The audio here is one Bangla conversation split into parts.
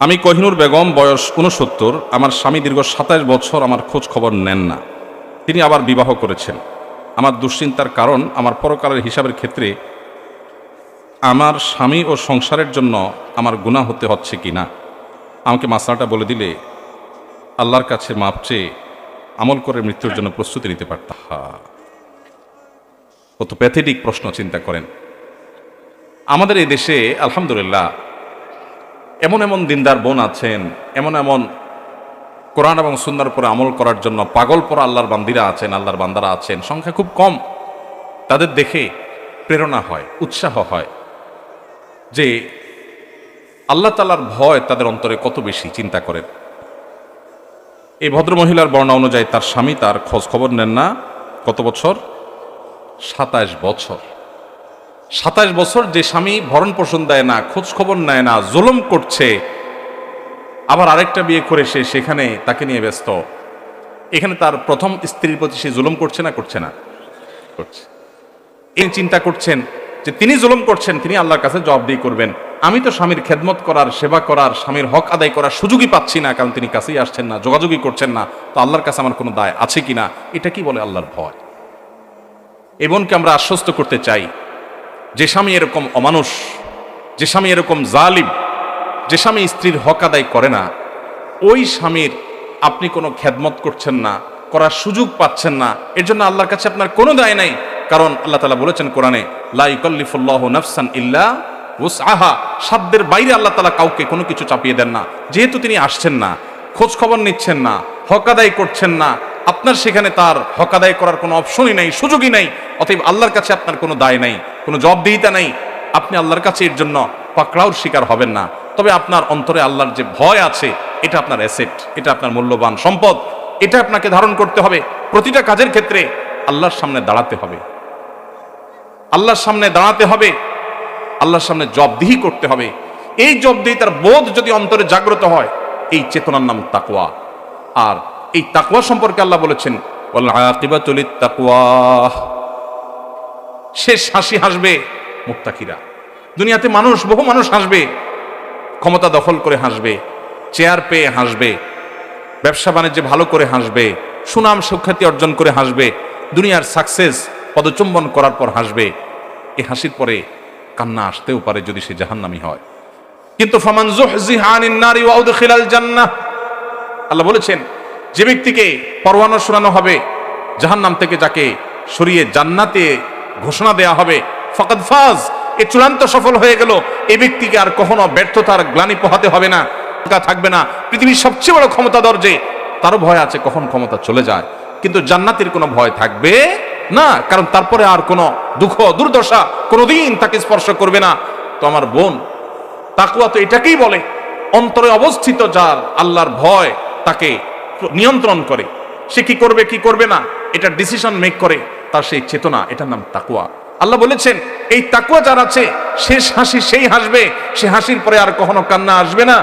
আমি কহিনুর বেগম বয়স উনসত্তর আমার স্বামী দীর্ঘ সাতাশ বছর আমার খোঁজ খবর নেন না। তিনি আবার বিবাহ করেছেন। আমার দুশ্চিন্তার কারণ আমার পরকালের হিসাবের ক্ষেত্রে আমার স্বামী ও সংসারের জন্য আমার গুণা হতে হচ্ছে কি না? আমাকে মাসলাটা বলে দিলে আল্লাহর কাছে মাপ চেয়ে আমল করে মৃত্যুর জন্য প্রস্তুতি নিতে পারতাম। কত প্যাথেটিক প্রশ্ন চিন্তা করেন। আমাদের এই দেশে আলহামদুলিল্লাহ এমন এমন দিনদার বোন আছেন, এমন এমন কোরআন এবং সুন্দর উপরে আমল করার জন্য পাগল পরা আল্লাহর বান্দিরা আছেন, আল্লাহর বান্দারা আছেন, সংখ্যা খুব কম। তাদের দেখে প্রেরণা হয়, উৎসাহ হয় যে আল্লাহ তালার ভয় তাদের অন্তরে কত বেশি, চিন্তা করেন। এই ভদ্রমহিলার বর্ণনা অনুযায়ী তার স্বামী তার খোঁজ খবর নেন না, কত বছর? সাতাশ বছর। সাতাশ বছর যে স্বামী ভরণ পোষণ দেয় না খোঁজ খবর নেয় না, জুলুম করছে, আবার আরেকটা বিয়ে করে সে সেখানে তাকে নিয়ে ব্যস্ত। এখানে তার প্রথম স্ত্রীর প্রতি সে জুলুম করছে না করছে না? করছে। এই চিন্তা করছেন যে তিনি জুলুম করছেন, তিনি আল্লাহর কাছে জবাবদিহি করবেন। আমি তো স্বামীর খেদমত করার, সেবা করার, স্বামীর হক আদায় করার সুযোগই পাচ্ছি না, কারণ তিনি কাছেই আসছেন না, যোগাযোগই করছেন না। তো আল্লাহর কাছে আমার কোনো দায় আছে কিনা? এটা কি বলে আল্লাহর ভয়? এই বোনকে আমরা আশ্বস্ত করতে চাই। যে স্বামী এরকম অমানুষ, যে স্বামী এরকম জালিম, যে স্বামী স্ত্রীর হক আদায় করে না, ওই স্বামীর আপনি কোনো খেদমত করছেন না, করার সুযোগ পাচ্ছেন না, এর জন্য আল্লাহর কাছে আপনার কোনো দায় নাই। কারণ আল্লাহ তালা বলেছেন কোরআনে লাইকল্লিফুল্লাহ নফসান ইল্লা উস আহা সাধ্যের বাইরে আল্লাহ তালা কাউকে কোনো কিছু চাপিয়ে দেন না। যেহেতু তিনি আসছেন না খোঁজ খবর নিচ্ছেন না, হক আদায় করছেন না, আপনার সেখানে তার হক আদায় করার কোনো অপশনই নাই, সুযোগই নাই, অতএব আল্লাহর কাছে আপনার কোনো দায় নাই। কোনো জবাবদিহিতা নাই। আপনি আল্লাহর কাছে এর জন্য পাকড়াওর শিকার হবেন না। তবে আপনার অন্তরে আল্লাহর যে ভয় আছে, এটা আপনার অ্যাসেট এটা আপনার মূল্যবান সম্পদ, এটা আপনাকে ধারণ করতে হবে। প্রতিটা কাজের ক্ষেত্রে আল্লাহর সামনে দাঁড়াতে হবে। আল্লাহর সামনে দাঁড়াতে হবে, আল্লাহর সামনে জবদিহি করতে হবে। এই জবদিহি তার বোধ যদি অন্তরে জাগ্রত হয়, এই চেতনার নাম তাকওয়া। আর এই তাকওয়া সম্পর্কে আল্লাহ বলেছেন তাকওয়া শেষ হাসি হাসবে মুত্তাকিরা। দুনিয়াতে মানুষ, বহু মানুষ হাসবে, ক্ষমতা দখল করে হাসবে, চেয়ার পেয়ে হাসবে, ব্যবসা বাণিজ্যে ভালো করে হাসবে, সুনাম সুখ্যাতি অর্জন করে হাসবে, দুনিয়ার সাকসেস পদচুম্বন করার পর হাসবে। এ হাসির পরে কান্না আসতেও পারে যদি সে জাহান্নামি হয়। কিন্তু ফামান জান্নাহ, আল্লাহ বলেছেন, যে ব্যক্তিকে পরওয়ানা শোনানো হবে, জাহান্নাম থেকে যাকে সরিয়ে জান্নাতে ঘোষণা দেয়া হবে। ফকাদ ফাজ, এ চূড়ান্ত সফল হয়ে গেল। এ ব্যক্তিকে আর কখনো ব্যর্থতার গ্লানি পোহাতে হবে না থাকবে না। পৃথিবীর সবচেয়ে বড় ক্ষমতা দরজে, তারও ভয় আছে কখন ক্ষমতা চলে যায়। কিন্তু জান্নাতের কোনো ভয় থাকবে না, কারণ তারপরে আর কোনো দুঃখ, দুর্দশা কোনোদিন তাকে স্পর্শ করবে না। তো আমার বোন তাকুয়া তো এটাকেই বলে, অন্তরে অবস্থিত যার আল্লাহর ভয় তাকে নিয়ন্ত্রণ করে। সে কি করবে কি করবে না, এটা ডিসিশন মেক করে। তার সেই চেতনা, এটার নাম তাকুয়া আল্লাহ বলেছেন, এই তাকুয়া যার আছে, শেষ হাসি সেই হাসবে, সে হাসির পরে আর কখনো কান্না আসবে না।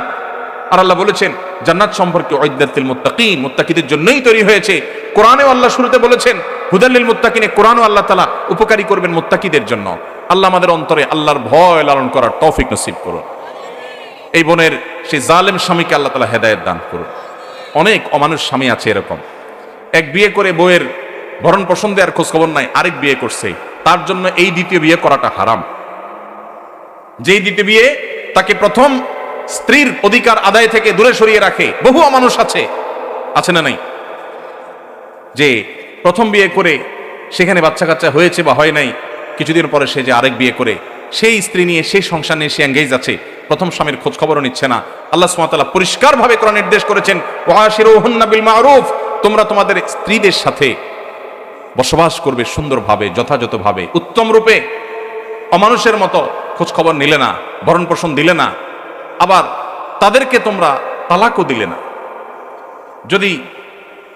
আর আল্লাহ বলেছেন, জান্নাত সম্পর্কে ঐদ্যাতিল মুত্তাকিন, মুত্তাকিদের জন্যই তৈরি হয়েছে। কোরআনেও আল্লাহ শুরুতে বলেছেন হুদাল্লিল মুত্তাকিনে কোরআনও আল্লাহ তালা উপকারী করবেন মুত্তাকিদের জন্য। আল্লাহ আমাদের অন্তরে আল্লাহর ভয় লালন করার তৌফিক নসিব করুন। এই বোনের সেই জালেম স্বামীকে আল্লাহ তালা হেদায়ত দান করুন। অনেক অমানুষ স্বামী আছে এরকম। এক বিয়ে করে বইয়ের ভরণ পোষণ দেওয়ার খোঁজ খবর নাই, আরেক বিয়ে করছে। তার জন্য এই দ্বিতীয় বিয়ে করাটা হারাম। যেই দ্বিতীয় বিয়ে তাকে প্রথম স্ত্রীর অধিকার আদায় থেকে দূরে সরিয়ে রাখে, বহু মানুষ আছে। আছে না নাই? যে প্রথম বিয়ে করে সেখানে বাচ্চা কাচ্চা হয়েছে বা হয় নাই, কিছুদিন পরে সে যে আরেক বিয়ে করে, সেই স্ত্রী নিয়ে, সেই সংসার নিয়ে সে এঙ্গেজ আছে। প্রথম স্বামীর খোঁজ খবরও নিচ্ছে না। আল্লাহ সুমাতাল্লাহ পরিষ্কারভাবে করা নির্দেশ করেছেন ওয়াশিরুহুন্না বিল মারুফ তোমরা তোমাদের স্ত্রীদের সাথে বসবাস করবে সুন্দরভাবে, যথাযথভাবে, উত্তম রূপে। অমানুষের মতো খোঁজ খবর নিলে না ভরণ পোষণ দিলে না, আবার তাদেরকে তোমরা তালাকও দিলে না। যদি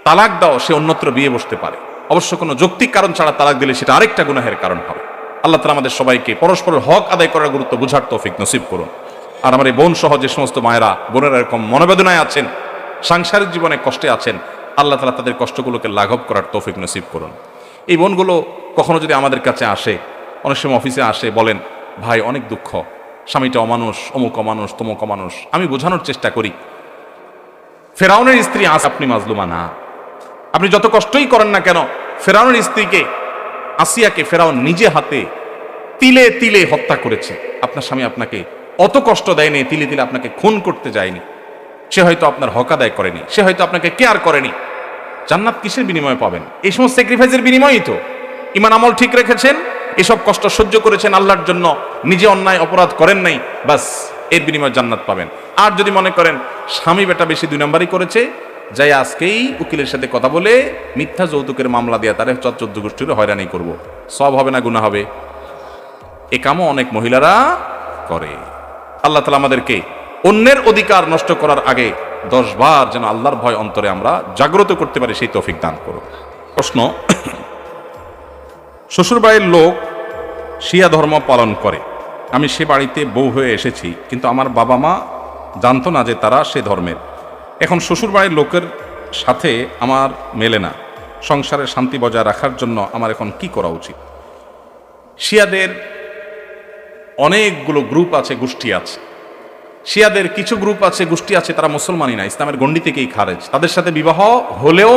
তালাক দাও, সে অন্যত্র বিয়ে বসতে পারে। অবশ্য কোনো যৌক্তিক কারণ ছাড়া তালাক দিলে সেটা আরেকটা গুনাহের কারণ হবে। আল্লাহ তালা আমাদের সবাইকে পরস্পরের হক আদায় করার গুরুত্ব বুঝার তৌফিক নসিব করুন। আর আমার এই বোন সহ যে সমস্ত মায়েরা, বোনেরা এরকম মনোবেদনায় আছেন, সাংসারিক জীবনে কষ্টে আছেন, আল্লাহ তালা তাদের কষ্টগুলোকে লাঘব করার তৌফিক নসিব করুন। এই বোনগুলো কখনো যদি আমাদের কাছে আসে, অনেক সময় অফিসে আসে, বলেন, ভাই, অনেক দুঃখ। স্বামীটা অমানুষ, অমুক অমানুষ, তমুক অমানুষ। আমি বোঝানোর চেষ্টা করি। ফেরাউনের স্ত্রী আস, আপনি মাজলুমা না। আপনি যত কষ্টই করেন না কেন, ফেরাউনের স্ত্রীকে, আসিয়াকে ফেরাউন নিজে হাতে তিলে তিলে হত্যা করেছে। আপনার স্বামী আপনাকে অত কষ্ট দেয়নি, তিলে তিলে আপনাকে খুন করতে যায়নি। সে হয়তো আপনার হক আদায় করেনি। সে হয়তো আপনাকে কেয়ার করেনি। জান্নাত কিসের বিনিময়ে পাবেন? এই সমস্ত স্যাক্রিফাইসের বিনিময়ই তো। ইমান আমল ঠিক রেখেছেন, এসব কষ্ট সহ্য করেছেন, আল্লাহর জন্য নিজে অন্যায় অপরাধ করেন নাই বাসের বিনিময়ে জান্নাত পাবেন। আর যদি মনে করেন, স্বামী বেটা বেশি দুই নাম্বারই করেছে, যাই আজকেই উকিলের সাথে কথা বলে মিথ্যা যৌতুকের মামলা দিয়ে তারে চোদ্দ গোষ্ঠীর হয়রানি করব। সব হবে না গুণা হবে। এ কামও অনেক মহিলারা করে। আল্লাহ তালা আমাদেরকে অন্যের অধিকার নষ্ট করার আগে দশ বার যেন আল্লাহর ভয় অন্তরে আমরা জাগ্রত করতে পারি, সেই তৌফিক দান করুন। প্রশ্ন, শ্বশুরবাড়ির লোক শিয়া ধর্ম পালন করে। আমি সে বাড়িতে বউ হয়ে এসেছি, কিন্তু আমার বাবা মা জানতো না যে তারা সে ধর্মের। এখন শ্বশুরবাড়ির লোকের সাথে আমার মেলে না। সংসারের শান্তি বজায় রাখার জন্য আমার এখন কি করা উচিত? শিয়াদের অনেকগুলো গ্রুপ আছে, গোষ্ঠী আছে। শিয়াদের কিছু গ্রুপ আছে, গোষ্ঠী আছে, তারা মুসলমানই না, ইসলামের গণ্ডি থেকেই খারেজ। তাদের সাথে বিবাহ হলেও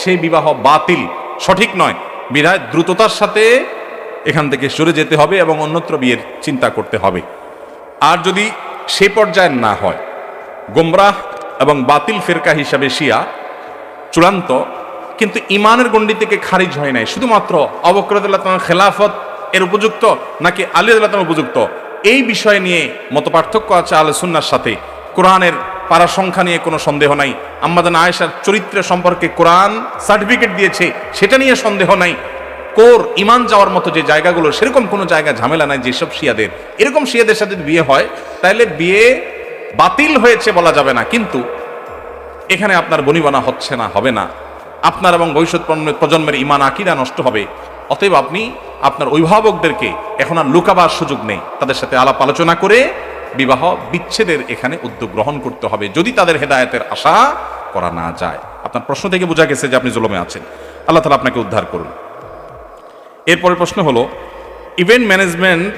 সেই বিবাহ বাতিল, সঠিক নয়। বিধায় দ্রুততার সাথে এখান থেকে সরে যেতে হবে এবং অন্যত্র বিয়ের চিন্তা করতে হবে। আর যদি সে পর্যায়ে না হয়, গোমরাহ এবং বাতিল ফেরকা হিসাবে শিয়া, চূড়ান্ত, কিন্তু ইমানের গণ্ডি থেকে খারিজ হয় নাই, শুধুমাত্র অবক্রদুল্লাহ খেলাফত এর উপযুক্ত নাকি আলী আল্লাহ উপযুক্ত? এই বিষয় নিয়ে মত পার্থক্য আছে আলে সুন্নার সাথে। কোরআনের পারা সংখ্যা নিয়ে কোনো সন্দেহ নাই। আম্মাদান আয়েশার চরিত্র সম্পর্কে কোরআন সার্টিফিকেট দিয়েছে, সেটা নিয়ে সন্দেহ নাই। কোর, ইমান যাওয়ার মতো যে জায়গাগুলো, সেরকম কোনো জায়গা ঝামেলা নাই যেসব শিয়াদের। এরকম শিয়াদের সাথে বিয়ে হয়, তাহলে বিয়ে বাতিল হয়েছে বলা যাবে না। কিন্তু এখানে আপনার বনিবনা হচ্ছে না, হবে না। আপনার এবং ভবিষ্যৎ প্রজন্মের ইমান আকিরা নষ্ট হবে। অতএব আপনি আপনার অভিভাবকদেরকে এখন আর লুকাবার সুযোগ নেই। তাদের সাথে আলাপ আলোচনা করে বিবাহ বিচ্ছেদের এখানে উদ্যোগ গ্রহণ করতে হবে। যদি তাদের হেদায়তের আশা করা না যায়। আপনার প্রশ্ন থেকে বোঝা গেছে যে আপনি জুলমে আছেন। আল্লাহ তালা আপনাকে উদ্ধার করুন। এরপরের প্রশ্ন হলো ইভেন্ট ম্যানেজমেন্ট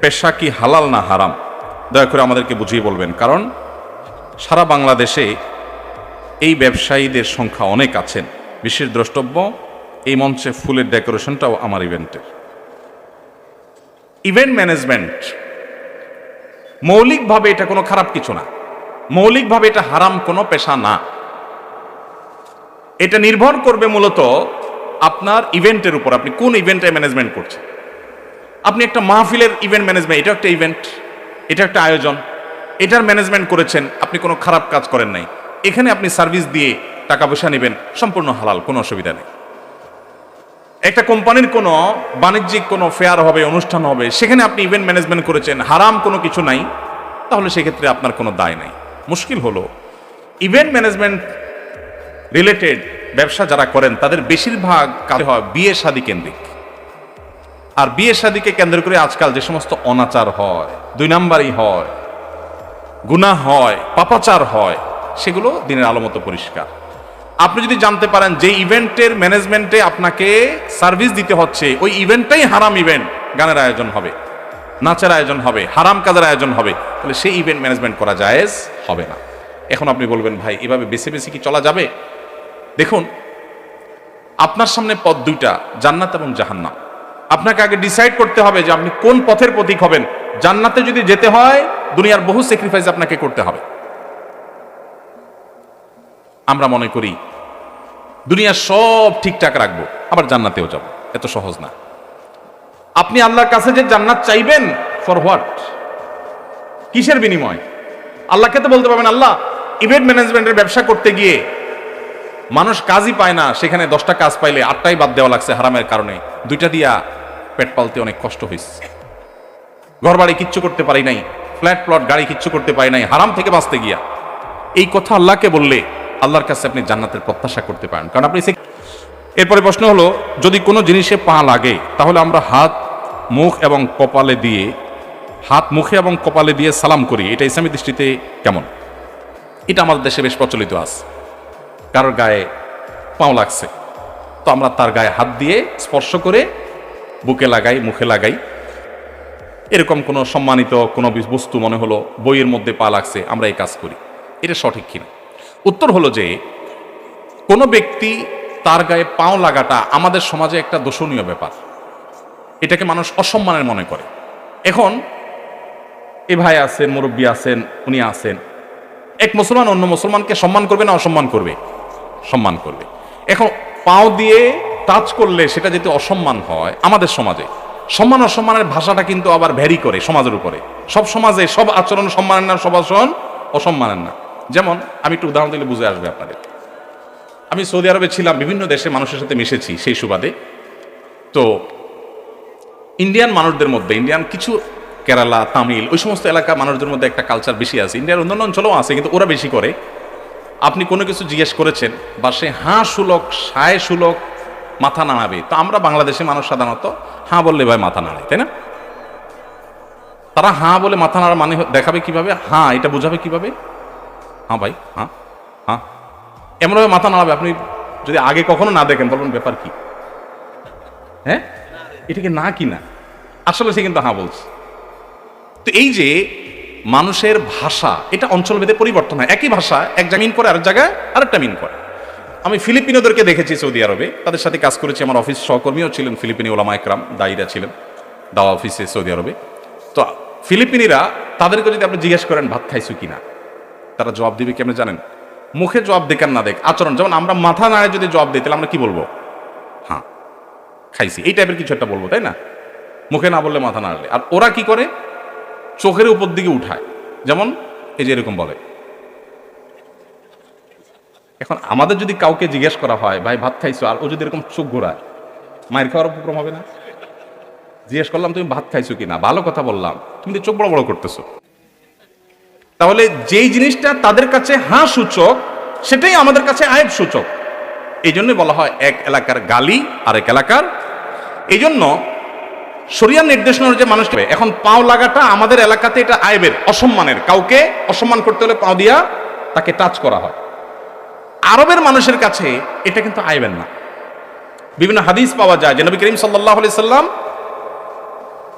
পেশা কি হালাল না হারাম? দয়া করে আমাদেরকে বুঝিয়ে বলবেন। কারণ সারা বাংলাদেশে এই ব্যবসায়ীদের সংখ্যা অনেক আছেন। বিশেষ দ্রষ্টব্য এই মঞ্চে ফুলের ডেকোরেশনটাও আমার ইভেন্টের। Event management. মৌলিকভাবে এটা কোনো খারাপ কিছু না। মৌলিকভাবে এটা হারাম কোনো পেশা না। এটা নির্ভর করবে মূলত আপনার ইভেন্টের উপর, আপনি কোন ইভেন্টে ম্যানেজমেন্ট করছেন। আপনি একটা মাহফিলের ইভেন্ট ম্যানেজমেন্ট এটা একটা ইভেন্ট, এটা একটা আয়োজন, এটার ম্যানেজমেন্ট করেছেন, আপনি কোনো খারাপ কাজ করেন নাই। এখানে আপনি সার্ভিস দিয়ে টাকা পয়সা নেবেন, সম্পূর্ণ হালাল, কোনো অসুবিধা নেই। একটা কোম্পানির কোনো বাণিজ্যিক কোনো ফেয়ার হবে, অনুষ্ঠান হবে, সেখানে আপনি ইভেন্ট ম্যানেজমেন্ট করেছেন, হারাম কোনো কিছু নাই, তাহলে সেক্ষেত্রে আপনার কোনো দায় নাই। মুশকিল হলো ইভেন্ট ম্যানেজমেন্ট রিলেটেড ব্যবসা যারা করেন, তাদের বেশিরভাগ কাজ হয় বিয়ে শাদী কেন্দ্রিক। আর বিয়ে শাদীকে কেন্দ্র করে আজকাল যে সমস্ত অনাচার হয়, দুই নাম্বারই হয়, গুনাহ হয়, পাপাচার হয়, সেগুলো দিনের আলো মতো পরিষ্কার। আপনি যদি জানতে পারেন যে ইভেন্টের ম্যানেজমেন্টে আপনাকে সার্ভিস দিতে হচ্ছে, ওই ইভেন্টটাই হারাম ইভেন্ট। গানের আয়োজন হবে, নাচের আয়োজন হবে, হারাম কাজের আয়োজন হবে, তাহলে সেই ইভেন্ট ম্যানেজমেন্ট করা জায়েজ হবে না। এখন আপনি বলবেন, ভাই, এভাবে বেছে বেছে কি চলা যাবে? দেখুন, আপনার সামনে পথ দুইটা, জান্নাত এবং জাহান্নাম। আপনাকে আগে ডিসাইড করতে হবে যে আপনি কোন পথের প্রতীক হবেন। জান্নাতে যদি যেতে হয়, দুনিয়ার বহু স্যাক্রিফাইস আপনাকে করতে হবে। আমরা মনে করি দুনিয়ার সব ঠিকঠাক রাখব, আবার জান্নাতেও যাব। এত সহজ না। আপনি আল্লাহর কাছে যে জান্নাত চাইবেন ফর হোয়াট কিসের বিনিময়? আল্লাহকে তো বলতে পারবেন, আল্লাহ ইভেন্ট ম্যানেজমেন্টের ব্যবসা করতে গিয়ে মানুষ কাজই পায় না, সেখানে দশটা কাজ পাইলে আটটাই বাদ দেওয়া লাগছে হারামের কারণে। দুইটা দিয়া পেট পালতে অনেক কষ্ট হয়েছে ঘর বাড়ি কিচ্ছু করতে পারি নাই, ফ্ল্যাট, প্লট, গাড়ি কিচ্ছু করতে পারি নাই, হারাম থেকে বাঁচতে গিয়া। এই কথা আল্লাহকে বললে আল্লাহর কাছে আপনি জান্নাতের প্রত্যাশা করতে পারেন। কারণ আপনি এরপরে প্রশ্ন হলো, যদি কোনো জিনিসে পা লাগে, তাহলে আমরা হাত, মুখ এবং কপালে দিয়ে, হাত, মুখে এবং কপালে দিয়ে সালাম করি। এটা ইসলামী দৃষ্টিতে কেমন? এটা আমাদের দেশে বেশ প্রচলিত আছে। কারোর গায়ে পাও লাগছে, তো আমরা তার গায়ে হাত দিয়ে স্পর্শ করে বুকে লাগাই, মুখে লাগাই। এরকম কোনো সম্মানিত কোনো বিস- বস্তু মনে হলো, বইয়ের মধ্যে পা লাগছে, আমরা এই কাজ করি। এটা সঠিক কিনা? উত্তর হলো যে, কোনো ব্যক্তি তার গায়ে পাও লাগাটা আমাদের সমাজে একটা দোষণীয় ব্যাপার। এটাকে মানুষ অসম্মানের মনে করে। এখন, এ ভাই আছেন, মুরব্বী আছেন, উনি আছেন। এক মুসলমান অন্য মুসলমানকে সম্মান করবে না অসম্মান করবে? সম্মান করবে। এখন, পাও দিয়ে টাচ করলে সেটা যদি অসম্মান হয় আমাদের সমাজে, সম্মান অসম্মানের ভাষাটা কিন্তু আবার ভ্যারি করে সমাজের উপরে। সব সমাজে সব আচরণ সম্মানের না, সব আচরণ অসম্মানের না। যেমন, আমি একটু উদাহরণ দিলে বুঝে আসবে আপনাদের। আমি সৌদি আরবে ছিলাম, বিভিন্ন দেশে মানুষের সাথে মিশেছি সেই সুবাদে। তো ইন্ডিয়ান মানুষদের মধ্যে, ইন্ডিয়ান কিছু কেরালা, তামিল, ওই সমস্ত এলাকা মানুষদের মধ্যে একটা কালচার বেশি আছে। ইন্ডিয়ার অন্যান্য অঞ্চলেও আছে, কিন্তু ওরা বেশি করে। আপনি কোনো কিছু জিজ্ঞেস করেছেন, বা সে হাঁ সুলক, সায় সুলক, মাথা নাড়াবে। তো আমরা বাংলাদেশে মানুষ সাধারণত, হাঁ বললে ভাই মাথা নাড়ায়, তাই না? তারা হাঁ বলে মাথা নাড়া মানে দেখাবে কীভাবে? হাঁ, এটা বোঝাবে কীভাবে? হ্যাঁ ভাই হ্যাঁ হ্যাঁ। এমনভাবে মাথা নাড়াবে, আপনি যদি আগে কখনো না দেখেন, বলবেন ব্যাপার কি? হ্যাঁ? এটাকে না কি না? আসলে সে কিন্তু হ্যাঁ বলছে। তো এই যে মানুষের ভাষা, এটা অঞ্চলভেদে পরিবর্তন হয়। একই ভাষা, এক জামিন করে, আরেক জায়গায় আরেকটা মিন করে। আমি ফিলিপিনোদেরকে দেখেছি সৌদি আরবে। তাদের সাথে কাজ করেছি, আমার অফিস সহকর্মীও ছিলেন, ফিলিপিনি ওলামা একরাম, দায়ীরা ছিলেন দাওয়া অফিসে সৌদি আরবে। তো ফিলিপিনিরা তাদেরকে যদি আপনি জিজ্ঞেস করেন, ভাত খাইছো কিনা তারা জবাব দিবে কেমন জানেন? মুখে জবাব দেখেন না দেখ। আচরণ, যেমন আমরা মাথা নাড়ে যদি জবাব দিই, তাহলে আমরা কি বলব? হ্যাঁ খাইছি। এই টাইপের কিছু একটা বলব, তাই না? মুখে না বললে মাথা নাড়লে। আর ওরা কি করে? চোখের উপর দিকে উঠায়। যেমন এই যে এরকম বলে। এখন আমাদের যদি কাউকে জিজ্ঞেস করা হয়, ভাই, ভাত খাইছো? আর ও যদি এরকম চোখ ঘোরায়, মায়ের খাওয়ার উপক্রম হবে না? জিজ্ঞেস করলাম, তুমি ভাত খাইছো কিনা? ভালো কথা বললাম। তুমি চোখ বড় বড় করতেছো। তাহলে যেই জিনিসটা তাদের কাছে হাঁ সূচক, সেটাই আমাদের কাছে আয়েব সূচক। এই জন্য বলা হয় এক এলাকার গালি আর এক এলাকার। এই জন্য শরিয়ার নির্দেশনা অনুযায়ী মানুষ এখন পাও লাগাটা আমাদের এলাকাতে এটা আয়েবের, অসম্মানের। কাউকে অসম্মান করতে হলে পাও দিয়া তাকে টাচ করা হয়। আরবের মানুষের কাছে এটা কিন্তু আয়েবের না। বিভিন্ন হাদিস পাওয়া যায় যে নবী করিম সাল্লাহ সাল্লাম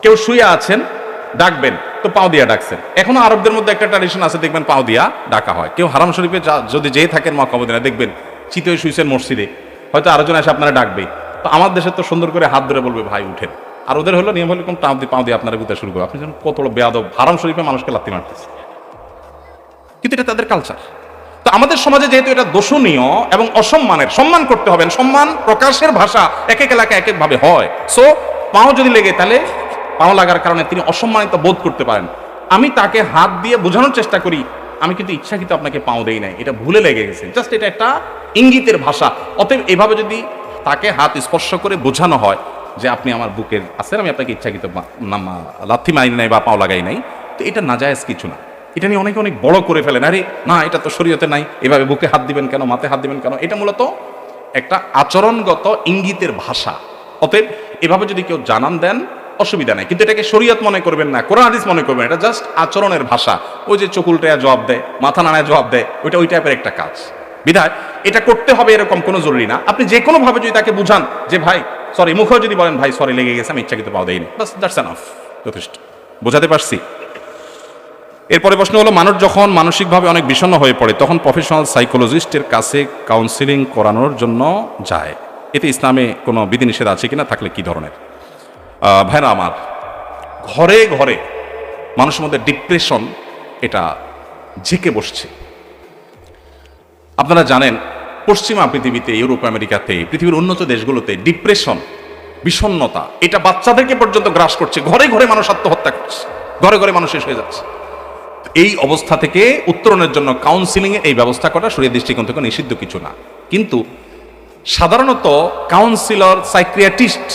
কেউ শুয়ে আছেন ডাকবেন। তো পাও দিয়া ডাকছেন। এখনও আরবদের মধ্যে একটা ট্র্যাডিশন আছে, দেখবেন পাও দিয়া ডাকা হয়। কেউ হারাম শরীফে যদি যেয়ে থাকেন মক্কামদিনা দেখবেন চিতে শুয়েছেন মসজিদে। হয়তো আরও জন এসে আপনারা ডাকবে তো আমার দেশে তো সুন্দর করে হাত ধরে বলবে, ভাই, উঠেন। আর ওদের হলো নিয়ম হলে পাও দিয়ে পাও দিয়ে আপনারা বুঝতে শুরু করবে আপনি যেন কত বেয়াদব। হারাম শরীফে মানুষকে লাত্তি মারতেছে। কিন্তু এটা তাদের কালচার তো আমাদের সমাজে যেহেতু এটা দোষণীয় এবং অসম্মানের, সম্মান করতে হবে সম্মান প্রকাশের ভাষা এক এক এলাকায় এক এক ভাবে হয়। সো পাও যদি লেগে, তাহলে পাও লাগার কারণে তিনি অসম্মানিত বোধ করতে পারেন। আমি তাকে হাত দিয়ে বোঝানোর চেষ্টা করি, আমি কিন্তু ইচ্ছাকৃত আপনাকে পাও দেই নাই। এটা ভুলে লেগে গেছে। জাস্ট এটা একটা ইঙ্গিতের ভাষা। অতএব এভাবে যদি তাকে হাত স্পর্শ করে বোঝানো হয় যে আপনি আমার বুকের আছেন, আমি আপনাকে ইচ্ছাকৃত না- লাথি মারি নাই বা পাও লাগাই নাই, তো এটা নাজায়েজ কিছু না। এটা নিয়ে অনেকে অনেক বড় করে ফেলেন। আরে, না, এটা তো শরীয়তে নাই। এভাবে বুকে হাত দিবেন কেন মাথায় হাত দিবেন কেন? এটা মূলত একটা আচরণগত ইঙ্গিতের ভাষা। অতএব এভাবে যদি কেউ জানান দেন অসুবিধা নাই। কিন্তু এটাকে শরীয়ত মনে করবেন না, কোরআন হাদিস মনে করবেন এটা জাস্ট আচরণের ভাষা। ওই যে চকুলটায় জবাব দেয়, মাথা নাড়ায় জবাব দেয়, ওইটা ওই টাইপের একটা কাজ। বিধায়, এটা করতে হবে এরকম কোনো জরুরি না। আপনি যে কোনো ভাবে যদি তাকে বুঝান যে, ভাই সরি মুখেও যদি বলেন, ভাই সরি লেগে গেছে, আমি ইচ্ছাকৃত পাওয়া দেয়নি বাস দ্যাটস এনাফ যথেষ্ট। বোঝাতে পারছি? এরপরে প্রশ্ন হলো, মানুষ যখন মানসিকভাবে অনেক বিষণ্ণ হয়ে পড়ে, তখন প্রফেশনাল সাইকোলজিস্টের কাছে কাউন্সিলিং করানোর জন্য যায়। এতে ইসলামে কোনো বিধিনিষেধ আছে কিনা, থাকলে কি ধরনের? ভাইরা আমার, ঘরে ঘরে মানুষের মধ্যে ডিপ্রেশন এটা ঝেঁকে বসছে। আপনারা জানেন, পশ্চিমা পৃথিবীতে, ইউরোপ, আমেরিকাতে, পৃথিবীর উন্নত দেশগুলোতে ডিপ্রেশন বিষণ্ণতা, এটা বাচ্চাদেরকে পর্যন্ত গ্রাস করছে। ঘরে ঘরে মানুষ আত্মহত্যা করছে। ঘরে ঘরে মানুষ শেষ হয়ে যাচ্ছে। এই অবস্থা থেকে উত্তরণের জন্য কাউন্সিলিং এর এই ব্যবস্থা করা শরীর দৃষ্টিকোণ থেকে নিষিদ্ধ কিছু না। কিন্তু সাধারণত কাউন্সিলর সাইক্রিয়াটিস্ট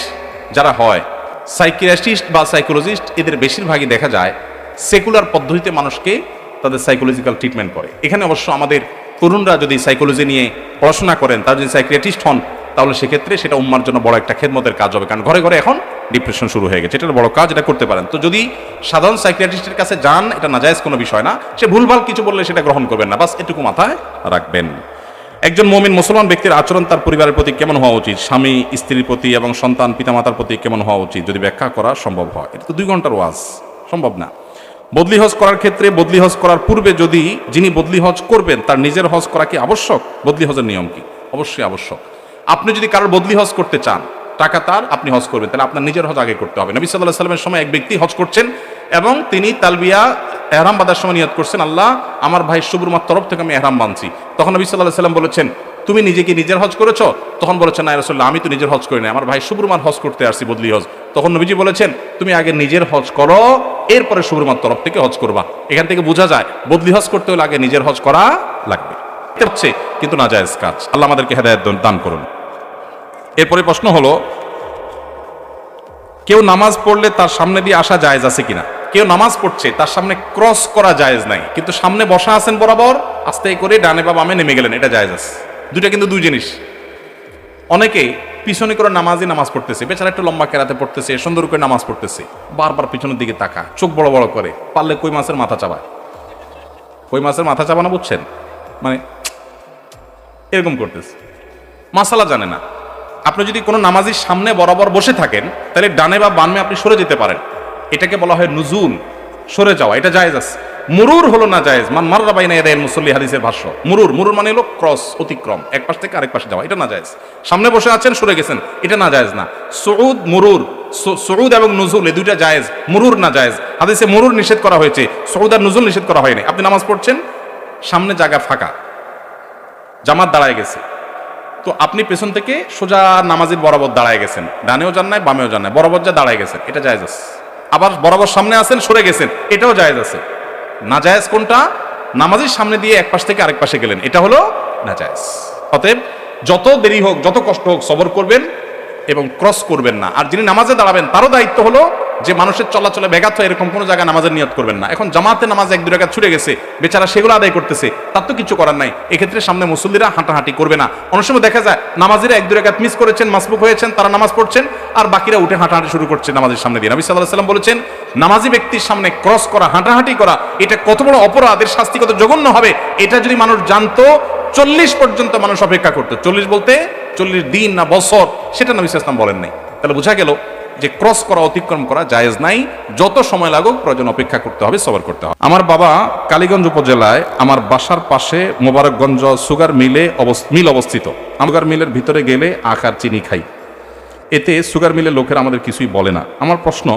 যারা হয় সাইক্রিয়াটিস্ট বা সাইকোলজিস্ট এদের বেশিরভাগই দেখা যায় সেকুলার পদ্ধতিতে মানুষকে তাদের সাইকোলজিক্যাল ট্রিটমেন্ট করে। এখানে অবশ্য আমাদের তরুণরা যদি সাইকোলজি নিয়ে পড়াশোনা করেন, তারা যদি সাইক্রিয়াটিস্ট হন, তাহলে সেক্ষেত্রে সেটা উম্মার জন্য বড় একটা খেদমতের কাজ হবে। কারণ ঘরে ঘরে এখন ডিপ্রেশন শুরু হয়ে গেছে। এটা বড় কাজ, এটা করতে পারেন। তো যদি সাধারণ সাইক্রিয়াটিস্টের কাছে যান, এটা নাজায়জ কোনো বিষয় না। সে ভুলভাল কিছু বললে সেটা গ্রহণ করবেন না। বাস এটুকু মাথায় রাখবেন। একজন মমিন মুসলমান ব্যক্তির আচরণ তার পরিবারের প্রতি কেমন হওয়া উচিত? স্বামী, স্ত্রীর প্রতি এবং সন্তান পিতামাতার প্রতি কেমন হওয়া উচিত? যদি ব্যাখ্যা করা সম্ভব হয়। এটা তো দুই ঘণ্টার ওয়াজ। সম্ভব না। বদলি হজ করার ক্ষেত্রে বদলি হজ করার পূর্বে যদি যিনি বদলি হজ করবেন, তার নিজের হজ করা কি আবশ্যক? বদলি হজের নিয়ম কি? অবশ্যই আবশ্যক। আপনি যদি কারোর বদলি হজ করতে চান, টাকা তার, আপনি হজ করবেন। তাহলে আপনার নিজের হজ আগে করতে হবে। নবী সাল্লাহ সাল্লামের সময় এক ব্যক্তি হজ করছেন এবং তিনি তালবিয়া এহরাম বাঁধার সময় নিয়ত করছেন, আল্লাহ, আমার ভাই সুবরুমার তরফ থেকে আমি এহরাম বাঁধছি। তখন নবী সাল্লাহ সাল্লাম বলেছেন, তুমি নিজে কি নিজের হজ করেছ? তখন বলেছেন, না রসল্লাহ আমি তো নিজের হজ করি না আমার ভাই সুবরুমার হজ করতে আসছি, বদলি হজ। তখন নবীজি বলেছেন, তুমি আগে নিজের হজ করো, এরপরে সুবরুমার তরফ থেকে হজ করবা। এখান থেকে বোঝা যায়, বদলি হজ করতে হলে আগে নিজের হজ করা লাগবে। হচ্ছে কিন্তু না জায়েজ কাজ। আল্লাহ আমাদেরকে হেদায়ত দান করুন। এরপরে প্রশ্ন হলো, কেউ নামাজ পড়লে তার সামনে দিয়ে আসা জায়েজ আছে কিনা? কেউ নামাজ পড়ছে, তার সামনে ক্রস করা জায়েজ নাই। কিন্তু সামনে বসা আছেন বরাবর আস্তে করে ডানে বা বামে নেমে গেলেন, এটা জায়েজ আছে। দুইটা কিন্তু দুই জিনিস। অনেকে পিছনে করে নামাজই নামাজ পড়তেছে, বেচারা একটু লম্বা কেরাতে পড়তেছে, সুন্দর করে নামাজ পড়তেছে, বারবার পিছনের দিকে তাকা চোখ বড় বড় করে, পারলে কই মাছের মাথা চাবায়? কই মাছের মাথা চাবানো বুঝছেন? মানে এরকম করতেছে। মাসালা জানে না। আপনি যদি কোনো নামাজির সামনে বরাবর বসে থাকেন, তাহলে ডানে বা বামে আপনি সরে যেতে পারেন। এটাকে বলা হয় নুজুল সরে যাওয়া, এটা জায়েজ আছে। মুরুর হলো না জায়েজ, মান মাররা বাইনা এদের মুসল্লি হাদিসের ভাষ্য। মুরুর মুরুর মানে হলো ক্রস, অতিক্রম, এক পাশ থেকে আরেক পাশে যাওয়া, এটা না জায়েজ। সামনে বসে আছেন, সরে গেছেন, এটা না জায়েজ না। সৌদ মুরুর সৌদ এবং নুজুল, এই দুইটা জায়েজ, মুরুর না জায়েজ। হাদিসে মুরুর নিষেধ করা হয়েছে সৌদ আর নুজুল নিষেধ করা হয়নি। আপনি নামাজ পড়ছেন, সামনে জায়গা ফাঁকা, জামাত দাঁড়ায় গেছে। তো আপনি পেছন থেকে সোজা নামাজের বরাবর দাঁড়ায় গেছেন, ডানেও যান নাই, বামেও যান নাই, বরাবর যা দাঁড়ায় গেছেন, এটা জায়েজ আছে। আবার বরাবর সামনে আছেন, সরে গেছেন। এটাও জায়েজ আছে। না জায়েজ কোনটা? নামাজের সামনে দিয়ে এক পাশ থেকে আরেক পাশে গেলেন। এটা হলো না জায়েজ অতএব যত দেরি হোক, যত কষ্ট হোক, সবর করবেন এবং ক্রস করবেন না। আর যিনি নামাজে দাঁড়াবেন, তারও দায়িত্ব হলো যে মানুষের চলাচলে ব্যাঘাত হয় এরকম কোনো জায়গায় নামাজের নিয়ত করবেন না। এখন জামাতে নামাজ এক দু টাকা ছুটে গেছে, বেচারা সেগুলো আদায় করতেছে, তার তো কিছু করার নাই। এক্ষেত্রে সামনে মুসল্লিরা হাঁটাহাঁটি করবে না। অনেক সময় দেখা যায়, নামাজিরা এক দু টাকা মিস করেছেন, মাসবুক হয়েছেন, তারা নামাজ পড়ছেন, আর বাকিরা উঠে হাঁটাহাঁটি শুরু করছে নামাজের সামনে দিয়ে। নবী সাল্লাহ সাল্লাম বলেছেন, নামাজি ব্যক্তির সামনে ক্রস করা, হাঁটাহাঁটি করা, এটা কত বড় অপরাধ এর শাস্তি, কত জঘন্য হবে, এটা যদি মানুষ জানতো, চল্লিশ পর্যন্ত মানুষ অপেক্ষা করতো। চল্লিশ বলতে চল্লিশ দিন না বছর, সেটা নবী ইসলাম বলেন নাই। তাহলে বোঝা গেল যে ক্রস করা, অতিক্রম করা জায়েজ নাই। যত সময় লাগুক, প্রয়োজন অপেক্ষা করতে হবে, সবার করতে হবে। আমার বাবা কালীগঞ্জ উপজেলায় আমার বাসার পাশে মোবারকগঞ্জ সুগার মিলে মিল অবস্থিত। সুগার মিলের ভিতরে গেলে আখ আর চিনি খাই। এতে সুগার মিলের লোকেরা আমাদের কিছুই বলে না। আমার প্রশ্ন,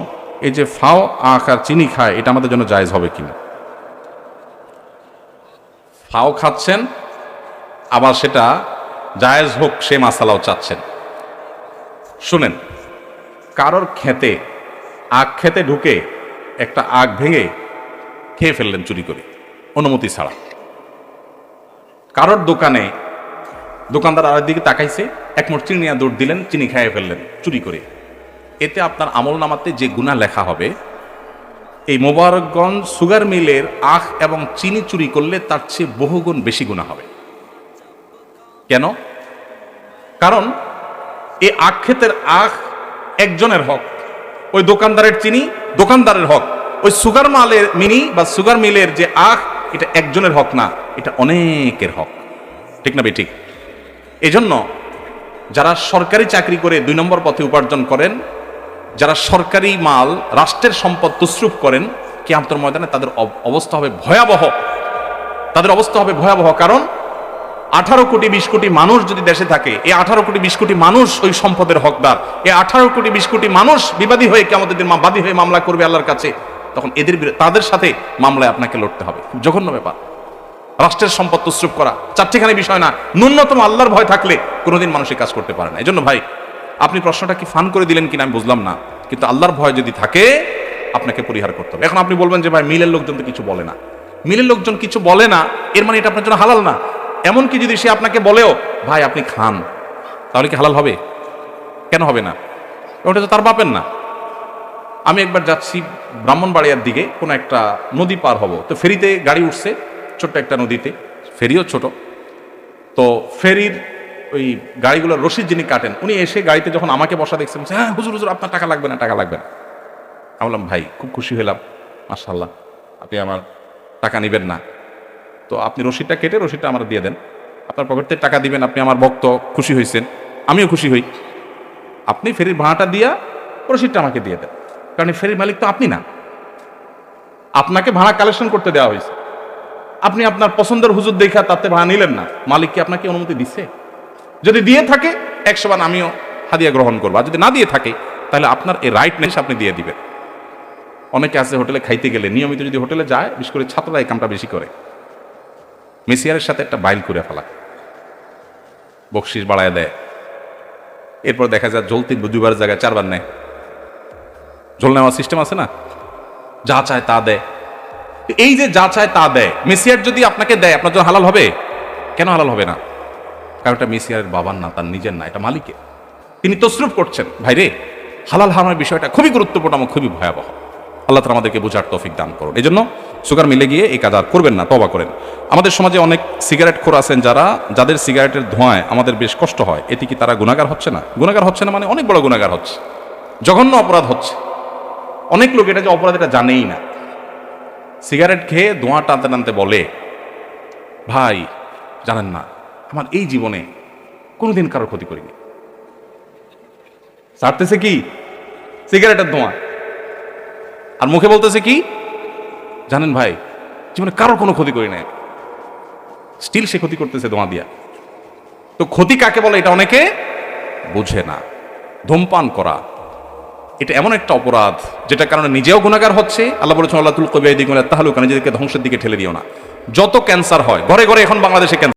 এই যে ফাও, আখ আর চিনি খায়, এটা আমাদের জন্য জায়েজ হবে কিনা? ফাও খাচ্ছেন, আবার সেটা জায়েজ হোক, সে মাসালাও চাচ্ছেন। শুনেন কারোর খেতে আখ খেতে ঢুকে একটা আখ ভেঙে খেয়ে ফেললেন চুরি করে, অনুমতি ছাড়া। কারোর দোকানে দোকানদার আরেক দিকে তাকাইছে, এক চিনি নিয়ে দৌড় দিলেন, চিনি খাইয়ে ফেললেন চুরি করে। এতে আপনার আমল নামাতে যে গুণা লেখা হবে, এই মোবারকগঞ্জ সুগার মিলের আখ এবং চিনি চুরি করলে তার চেয়ে বহুগুণ বেশি গুণা হবে। কেন? কারণ এই আখ ক্ষেতের আখ একজনের হক। ওই দোকানদারের চিনি দোকানদারের হক। ওই সুগার মালের মিনি বা সুগার মিলের যে আখ, এটা একজনের হক না, এটা অনেকের হক। ঠিক না ঠিক এজন্য যারা সরকারি চাকরি করে দুই নম্বর পথে উপার্জন করেন, যারা সরকারি মাল, রাষ্ট্রের সম্পদ তসরুপ করেন, কেয়ামতর ময়দানে তাদের অব- অবস্থা হবে ভয়াবহ। তাদের অবস্থা হবে ভয়াবহ। কারণ আঠারো কোটি বিশ কোটি মানুষ যদি দেশে থাকে, এই আঠারো কোটি বিশ কোটি মানুষ ওই সম্পদের হকদার। এই আঠারো কোটি বিশ কোটি মানুষ বিবাদী হয়ে কেমন বাদী হয়ে মামলা করবে আল্লাহর কাছে, তখন এদের তাদের সাথে মামলায় আপনাকে লড়তে হবে। জঘন্য ব্যাপার। রাষ্ট্রের সম্পদ তসরুপ করা, চারটিখানি বিষয় না। ন্যূনতম আল্লাহর ভয় থাকলে কোনোদিন মানুষ কাজ করতে পারে না। এই জন্য ভাই, আপনি প্রশ্নটা কি ফান করে দিলেন কিনা আমি বুঝলাম না। কিন্তু আল্লাহর ভয় যদি থাকে, আপনাকে পরিহার করতে হবে। এখন আপনি বলবেন যে ভাই, মিলের লোকজন তো কিছু বলে না। মিলের লোকজন কিছু বলে না, এর মানে এটা আপনার জন্য হালাল না। এমনকি যদি সে আপনাকে বলেও, ভাই, আপনি খান, তাহলে কি হালাল হবে? কেন হবে না? ওটা তো তার বাপের না। আমি একবার যাচ্ছি ব্রাহ্মণবাড়িয়ার দিকে, কোনো একটা নদী পার হব। তো ফেরিতে গাড়ি উঠছে, ছোট্ট একটা নদীতে। ফেরিও ছোট। তো ফেরির ওই গাড়িগুলোর রশিদ যিনি কাটেন, উনি এসে গাড়িতে যখন আমাকে বসা দেখছেন হ্যাঁ হুজুর হুজুর, আপনার টাকা লাগবে না, টাকা লাগবে না। আমি বললাম, ভাই, খুব খুশি হলাম মার্শাল্লাহ আপনি আমার টাকা নেবেন না। তো আপনি রশিদটা কেটে রশিদটা আমার দিয়ে দেন। আপনার পকেট থেকে টাকা দিবেন, আপনি আমার ভক্ত, খুশি হয়েছেন আমিও খুশি হই। আপনি ফেরির ভাড়াটা দিয়া রশিদটা আমাকে দিয়ে দেন। কারণ ফেরির মালিক তো আপনি না। আপনাকে ভাড়া কালেকশন করতে দেওয়া হয়েছে আপনি আপনার পছন্দের হুজুর দেখা তাতে ভাড়া নিলেন না। মালিক কি আপনাকে অনুমতি দিচ্ছে যদি দিয়ে থাকে, একশো বার আমিও হাদিয়া গ্রহণ করব। আর যদি না দিয়ে থাকে, তাহলে আপনার এই রাইট নেই আপনি দিয়ে দিবেন। অনেকে আছে হোটেলে খাইতে গেলে। নিয়মিত যদি হোটেলে যায়, বিশেষ করে ছাত্ররা এই কামটা বেশি করে। মেসিয়ারের সাথে একটা বাইল করে ফেলা। বকশিস বাড়ায় দেয়। এরপর দেখা যায় জ্বলতি দুবার জায়গায় চারবার নেয়। জল নেওয়ার সিস্টেম আছে না? যা চায় তা দেয়। এই যে যা চায় তা দেয়। মেসিয়ার যদি আপনাকে দেয়, আপনার জন্য হালাল হবে? কেন হালাল হবে না? কারণ এটা মেসিয়ারের বাবার না, তার নিজের না, এটা মালিকের। তিনি তসরুপ করছেন। ভাইরে হালাল হারামের বিষয়টা খুবই গুরুত্বপূর্ণ এবং খুবই ভয়াবহ। আল্লাহ তালা আমাদেরকে বোঝার তৌফিক দান করুন। এই জন্য সুগার মিলে গিয়ে এই কাজ আর করবেন না তবা করেন। আমাদের সমাজে অনেক সিগারেট খোর আছেন যারা, যাদের সিগারেটের ধোঁয়ায় আমাদের বেশ কষ্ট হয়। এতে কি তারা গুণাগার হচ্ছে না? গুণাগার হচ্ছে না মানে অনেক বড় গুণাগার হচ্ছে। জঘন্য অপরাধ হচ্ছে। অনেক লোক এটা যে অপরাধ এটা জানেই না। সিগারেট খেয়ে ধোঁয়া টানতে টানতে বলে, ভাই, জানেন না, আমার এই জীবনে কোনোদিন কারোর ক্ষতি করিনি। ছাড়তেছে কি? সিগারেটের ধোঁয়া আর মুখে বলতেছে কি? জানেন ভাই, জীবনে কারোর কোনো ক্ষতি করি নাই। স্টিল সে ক্ষতি করতেছে ধোঁয়া দিয়া। তো ক্ষতি কাকে বলে এটা অনেকে বুঝে না। ধূমপান করা। এটা এমন একটা অপরাধ যেটা কারণে নিজেও গুণাগার হচ্ছে। আল্লাহ বলেছেন আল্লাহ তুল দিক তাহলে নিজেদেরকে ধ্বংসের দিকে ঠেলে দিও না। যত ক্যান্সার হয়, ঘরে ঘরে এখন বাংলাদেশে ক্যান্সার